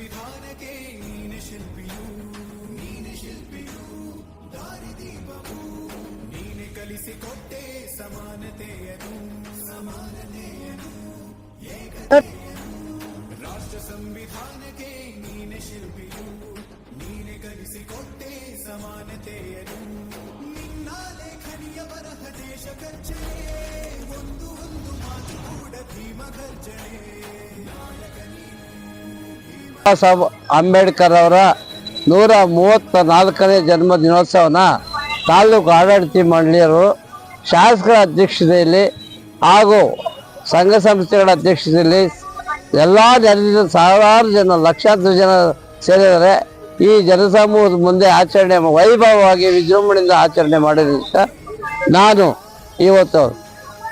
ಸಂವಿಧಾನಕ್ಕೆ ನೀನೆ ಶಿಲ್ಪಿಯು ನೀನೆ ಶಿಲ್ಪಿಯು ದಾರಿದೀಪವು ನೀನೆ ಕಲಿಸಿಕೊಟ್ಟೆ ಸಮಾನತೆಯನು ಸಮಾನತೆಯನು ರಾಷ್ಟ್ರ ಸಂವಿಧಾನಕ್ಕೆ ನೀನೆ ಶಿಲ್ಪಿಯು ನೀನೆ ಕಲಿಸಿಕೊಟ್ಟೆ ಸಮಾನತೆಯನು ನಿನ್ನ ಲೇಖನಿಯ ಬರಹ ದೇಶ ಕಚ್ಚನೆ ಒಂದು ಒಂದು ಮಾತು ಕೂಡ ಭೀಮ ಗರ್ಜನೆ ನಾಯಕ ನೀನು ಬಾಬಾ ಸಾಹೇಬ್ ಅಂಬೇಡ್ಕರ್ ಅವರ ನೂರ ಮೂವತ್ತ ನಾಲ್ಕನೇ ಜನ್ಮ ದಿನೋತ್ಸವನ ತಾಲೂಕು ಆಡಳಿತ ಮಂಡಳಿಯರು ಶಾಸಕರ ಅಧ್ಯಕ್ಷತೆಯಲ್ಲಿ ಹಾಗೂ ಸಂಘ ಸಂಸ್ಥೆಗಳ ಅಧ್ಯಕ್ಷತೆಯಲ್ಲಿ ಎಲ್ಲ ಜನರಿಂದ ಸಾವಿರಾರು ಜನ, ಲಕ್ಷಾಂತರ ಜನ ಸೇರಿದರೆ ಈ ಜನಸಮೂಹದ ಮುಂದೆ ಆಚರಣೆ ವೈಭವವಾಗಿ ವಿಜೃಂಭಣೆಯಿಂದ ಆಚರಣೆ ಮಾಡಿದ್ರಿಂದ ನಾನು ಇವತ್ತು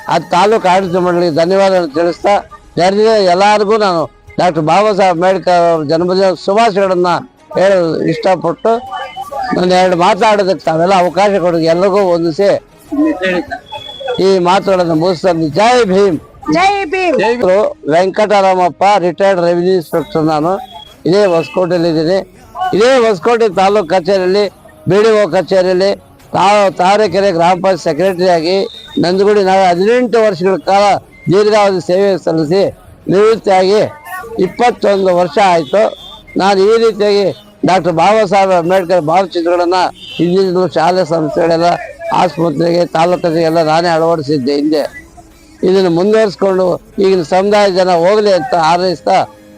ಆ ತಾಲೂಕು ಆಡಳಿತ ಮಂಡಳಿಗೆ ಧನ್ಯವಾದಗಳನ್ನು ತಿಳಿಸ್ತಾ ಜನರಿಗೆ ಎಲ್ಲರಿಗೂ ನಾನು ಡಾಕ್ಟರ್ ಬಾಬಾ ಸಾಹೇಬ್ ಅಂಬೇಡ್ಕರ್ ಅವರ ಜನ್ಮದಿನ ಶುಭಾಶಯಗಳನ್ನು ಹೇಳಲು ಇಷ್ಟಪಟ್ಟು ನಾನು ಎರಡು ಮಾತಾಡೋದಕ್ಕೆ ತಾವೆಲ್ಲ ಅವಕಾಶ ಕೊಡೋದು ಎಲ್ಲರಿಗೂ ಒಂದಿಸಿ ಈ ಮಾತುಗಳನ್ನು ಮುಗಿಸ್ತಾನೆ ಜೈ ಭೀಮ್. ಜೈ Bhim. Venkataramappa retired revenue inspector ನಾನು. ಇದೇ ಹೊಸಕೋಟೆಯಲ್ಲಿ ಇದ್ದೀನಿ. ಇದೇ ಹೊಸಕೋಟೆ ತಾಲೂಕು ಕಚೇರಿಯಲ್ಲಿ ಬಿ ಡಿ ಒ ಕಚೇರಿಯಲ್ಲಿ ತಾವು ತಾವರೆಕೆರೆ ಗ್ರಾಮ ಪಂಚಾಯತ್ ಸೆಕ್ರೆಟರಿಯಾಗಿ ನಂದಗುಡಿ ನಾವು ಹದಿನೆಂಟು ವರ್ಷಗಳ ಕಾಲ ದೀರ್ಘಾವಧಿ ಸೇವೆ ಸಲ್ಲಿಸಿ ನಿವೃತ್ತಿಯಾಗಿ ಇಪ್ಪತ್ತೊಂದು ವರ್ಷ ಆಯಿತು. ನಾನು ಈ ರೀತಿಯಾಗಿ ಡಾಕ್ಟರ್ ಬಾಬಾ ಸಾಹೇಬ್ ಅಂಬೇಡ್ಕರ್ ಭಾವಚಿತ್ರಗಳನ್ನು ಹಿಂದಿನ ಶಾಲೆ ಸಂಸ್ಥೆಗಳೆಲ್ಲ, ಆಸ್ಪತ್ರೆಗೆ ತಾಲೂಕಿಗೆಲ್ಲ ನಾನೇ ಅಳವಡಿಸಿದ್ದೆ ಹಿಂದೆ. ಇದನ್ನು ಮುಂದುವರಿಸ್ಕೊಂಡು ಈಗಿನ ಸಮುದಾಯ ಜನ ಹೋಗಲಿ ಅಂತ ಆರೈಸ್ತಾ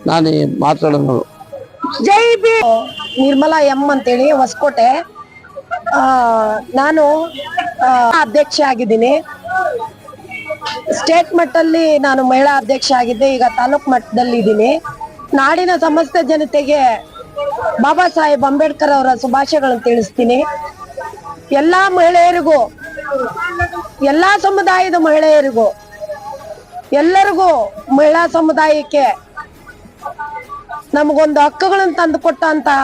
ನಾನು ಈ ಮಾತಾಡೋದು. ಜೈ ಬಿ ನಿರ್ಮಲಾ ಎಂ ಅಂತೇಳಿ, ಹೊಸಕೋಟೆ. ನಾನು ಅಧ್ಯಕ್ಷ ಆಗಿದ್ದೀನಿ. ಸ್ಟೇಟ್ ಮಟ್ಟದಲ್ಲಿ ನಾನು ಮಹಿಳಾ ಅಧ್ಯಕ್ಷ ಆಗಿದ್ದೆ, ಈಗ ತಾಲೂಕ್ ಮಟ್ಟದಲ್ಲಿ ಇದ್ದೀನಿ. ನಾಡಿನ ಸಮಸ್ತ ಜನತೆಗೆ ಬಾಬಾ ಸಾಹೇಬ್ ಅಂಬೇಡ್ಕರ್ ಅವರ ಶುಭಾಶಯಗಳನ್ನು ತಿಳಿಸ್ತೀನಿ. ಎಲ್ಲಾ ಮಹಿಳೆಯರಿಗೂ, ಎಲ್ಲಾ ಸಮುದಾಯದ ಮಹಿಳೆಯರಿಗೂ, ಎಲ್ಲರಿಗೂ ಮಹಿಳಾ ಸಮುದಾಯಕ್ಕೆ ನಮಗೊಂದು ಹಕ್ಕುಗಳನ್ನು ತಂದು ಕೊಟ್ಟಂತಹ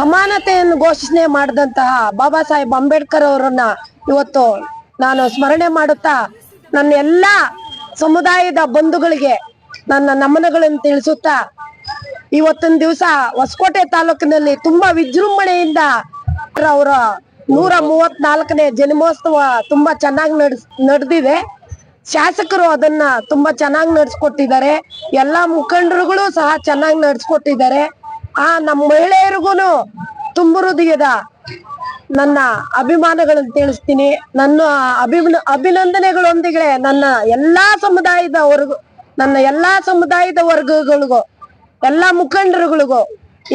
ಸಮಾನತೆಯನ್ನು ಘೋಷಣೆ ಮಾಡಿದಂತಹ ಬಾಬಾ ಸಾಹೇಬ್ ಅಂಬೇಡ್ಕರ್ ಅವರನ್ನ ಇವತ್ತು ನಾನು ಸ್ಮರಣೆ ಮಾಡುತ್ತಾ ನನ್ನ ಎಲ್ಲ ಸಮುದಾಯದ ಬಂಧುಗಳಿಗೆ, ನನ್ನ ನಮನಗಳನ್ನು ತಿಳಿಸುತ್ತಾ, ಇವತ್ತಿನ ದಿವಸ ಹೊಸಕೋಟೆ ತಾಲೂಕಿನಲ್ಲಿ ತುಂಬಾ ವಿಜೃಂಭಣೆಯಿಂದ ಅವರ ನೂರ ಮೂವತ್ನಾಲ್ಕನೇ ಜನ್ಮೋತ್ಸವ ತುಂಬಾ ಚೆನ್ನಾಗಿ ನಡೆಸ್, ನಡೆದಿದೆ. ಶಾಸಕರು ಅದನ್ನ ತುಂಬಾ ಚೆನ್ನಾಗಿ ನಡ್ಸ್ಕೊಟ್ಟಿದ್ದಾರೆ. ಎಲ್ಲಾ ಮುಖಂಡರುಗಳು ಸಹ ಚೆನ್ನಾಗಿ ನಡ್ಸ್ಕೊಟ್ಟಿದ್ದಾರೆ. ಆ ನಮ್ಮ ಮಹಿಳೆಯರಿಗೂನು ತುಂಬ ಹೃದಯದ ನನ್ನ ಅಭಿಮಾನಗಳನ್ನು ತಿಳಿಸ್ತೀನಿ. ನನ್ನ ಅಭಿಮ ಅಭಿನಂದನೆಗಳೊಂದಿಗೆ ನನ್ನ ಎಲ್ಲಾ ಸಮುದಾಯದ ವರ್ಗ ನನ್ನ ಎಲ್ಲಾ ಸಮುದಾಯದ ವರ್ಗಗಳಿಗೂ, ಎಲ್ಲಾ ಮುಖಂಡರುಗಳಿಗೂ,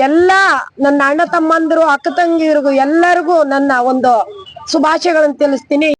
ಎಲ್ಲಾ ನನ್ನ ಅಣ್ಣ ತಮ್ಮಂದಿರು, ಅಕ್ಕ ತಂಗಿಯರಿಗೂ ಎಲ್ಲರಿಗೂ ನನ್ನ ಒಂದು ಶುಭಾಶಯಗಳನ್ನು ತಿಳಿಸ್ತೀನಿ.